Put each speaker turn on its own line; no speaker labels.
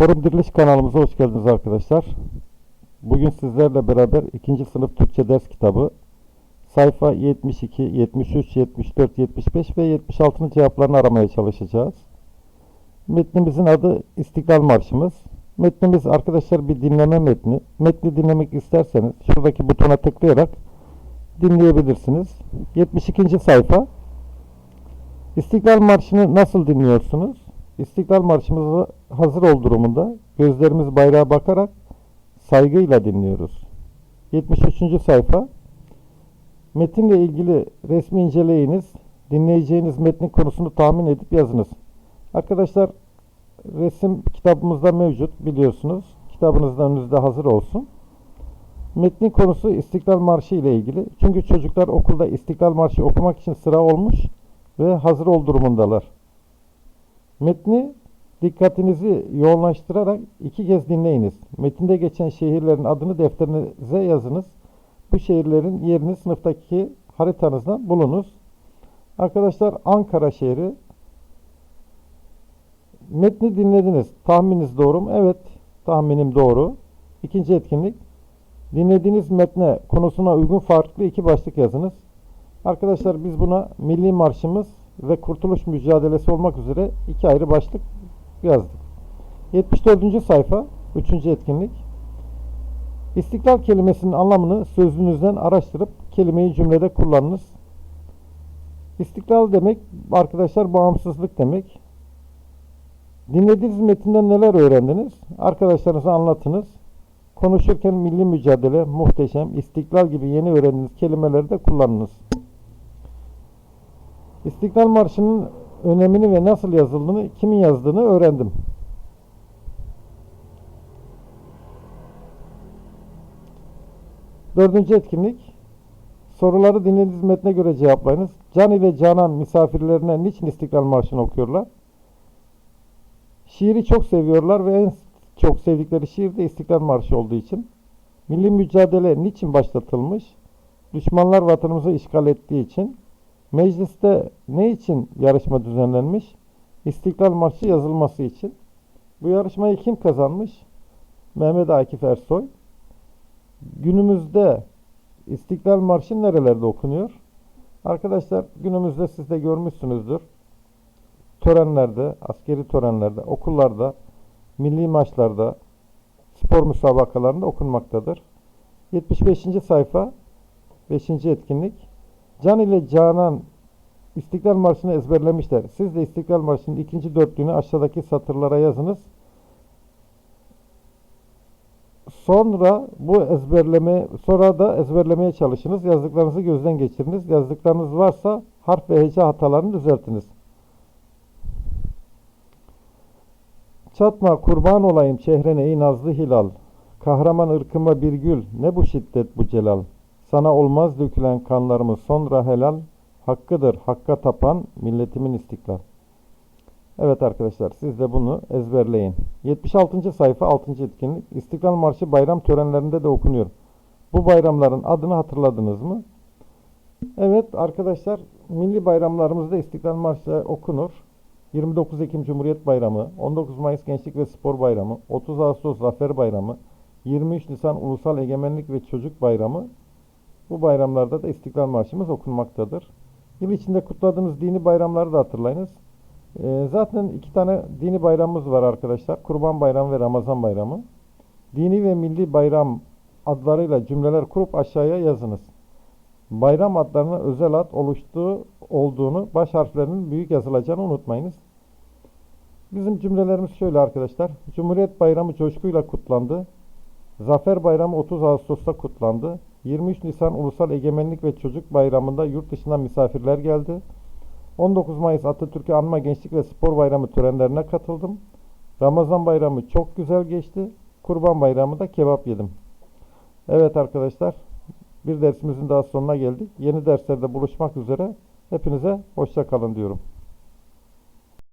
Forum Diriliş kanalımıza hoş geldiniz arkadaşlar. Bugün sizlerle beraber 2. sınıf Türkçe ders kitabı sayfa 72, 73, 74, 75 ve 76'nın cevaplarını aramaya çalışacağız. Metnimizin adı İstiklal Marşımız. Metnimiz arkadaşlar bir dinleme metni. Metni dinlemek isterseniz şuradaki butona tıklayarak dinleyebilirsiniz. 72. sayfa. İstiklal Marşı'nı nasıl dinliyorsunuz? İstiklal Marşımızı hazır ol durumunda gözlerimiz bayrağa bakarak saygıyla dinliyoruz. 73. sayfa Metinle ilgili resmi inceleyiniz. Dinleyeceğiniz metnin konusunu tahmin edip yazınız. Arkadaşlar resim kitabımızda mevcut biliyorsunuz. Kitabınız da önünüzde hazır olsun. Metnin konusu İstiklal Marşı ile ilgili. Çünkü çocuklar okulda İstiklal Marşı okumak için sıra olmuş ve hazır ol durumundalar. Metni dikkatinizi yoğunlaştırarak iki kez dinleyiniz. Metinde geçen şehirlerin adını defterinize yazınız. Bu şehirlerin yerini sınıftaki haritanızdan bulunuz. Arkadaşlar Ankara şehri metni dinlediniz. Tahmininiz doğru mu? Evet. Tahminim doğru. İkinci etkinlik. Dinlediğiniz metne konusuna uygun farklı iki başlık yazınız. Arkadaşlar biz buna Milli Marşımız ve Kurtuluş Mücadelesi olmak üzere iki ayrı başlık yazdık. 74. sayfa 3. etkinlik. İstiklal kelimesinin anlamını sözlüğünüzden araştırıp kelimeyi cümlede kullanınız. İstiklal demek arkadaşlar bağımsızlık demek. Dinlediğiniz metinden neler öğrendiniz? Arkadaşlarınıza anlatınız. Konuşurken milli mücadele, muhteşem, istiklal gibi yeni öğrendiğiniz kelimeleri de kullanınız. İstiklal Marşı'nın önemini ve nasıl yazıldığını, kimin yazdığını öğrendim. Dördüncü etkinlik. Soruları dinlediğiniz metne göre cevaplayınız. Can ile Canan misafirlerine niçin İstiklal Marşı'nı okuyorlar? Şiiri çok seviyorlar ve en çok sevdikleri şiir de İstiklal Marşı olduğu için. Milli mücadele niçin başlatılmış? Düşmanlar vatanımızı işgal ettiği için. Mecliste ne için yarışma düzenlenmiş? İstiklal Marşı yazılması için. Bu yarışmayı kim kazanmış? Mehmet Akif Ersoy. Günümüzde İstiklal Marşı nerelerde okunuyor? Arkadaşlar günümüzde siz de görmüşsünüzdür. Törenlerde, askeri törenlerde, okullarda, milli maçlarda, spor müsabakalarında okunmaktadır. 75. sayfa 5. etkinlik. Can ile Canan İstiklal Marşı'nı ezberlemişler. Siz de İstiklal Marşı'nın ikinci dörtlüğünü aşağıdaki satırlara yazınız. Sonra bu ezberleme sonra da ezberlemeye çalışınız. Yazdıklarınızı gözden geçiriniz. Yazdıklarınız varsa harf ve hece hatalarını düzeltiniz. Çatma kurban olayım çehrene ey nazlı hilal. Kahraman ırkıma bir gül ne bu şiddet bu celal. Sana olmaz dökülen kanlarımız sonra helal. Hakkıdır hakka tapan milletimin istiklal. Evet arkadaşlar siz de bunu ezberleyin. 76. sayfa 6. etkinlik. İstiklal Marşı bayram törenlerinde de okunuyor. Bu bayramların adını hatırladınız mı? Evet arkadaşlar milli bayramlarımızda İstiklal Marşı okunur. 29 Ekim Cumhuriyet Bayramı, 19 Mayıs Gençlik ve Spor Bayramı, 30 Ağustos Zafer Bayramı, 23 Nisan Ulusal Egemenlik ve Çocuk Bayramı. Bu bayramlarda da İstiklal Marşımız okunmaktadır. Yıl içinde kutladığınız dini bayramları da hatırlayınız. Ee, zaten iki tane dini bayramımız var arkadaşlar. Kurban Bayramı ve Ramazan Bayramı. Dini ve milli bayram adlarıyla cümleler kurup aşağıya yazınız. Bayram adlarına özel ad oluştuğu olduğunu, baş harflerinin büyük yazılacağını unutmayınız. Bizim cümlelerimiz şöyle arkadaşlar. Cumhuriyet Bayramı coşkuyla kutlandı. Zafer Bayramı 30 Ağustos'ta kutlandı. 23 Nisan Ulusal Egemenlik ve Çocuk Bayramı'nda yurt dışından misafirler geldi. 19 Mayıs Atatürk'ü Anma Gençlik ve Spor Bayramı törenlerine katıldım. Ramazan Bayramı çok güzel geçti. Kurban Bayramı da kebap yedim. Evet arkadaşlar, bir dersimizin daha sonuna geldik. Yeni derslerde buluşmak üzere. Hepinize hoşça kalın diyorum.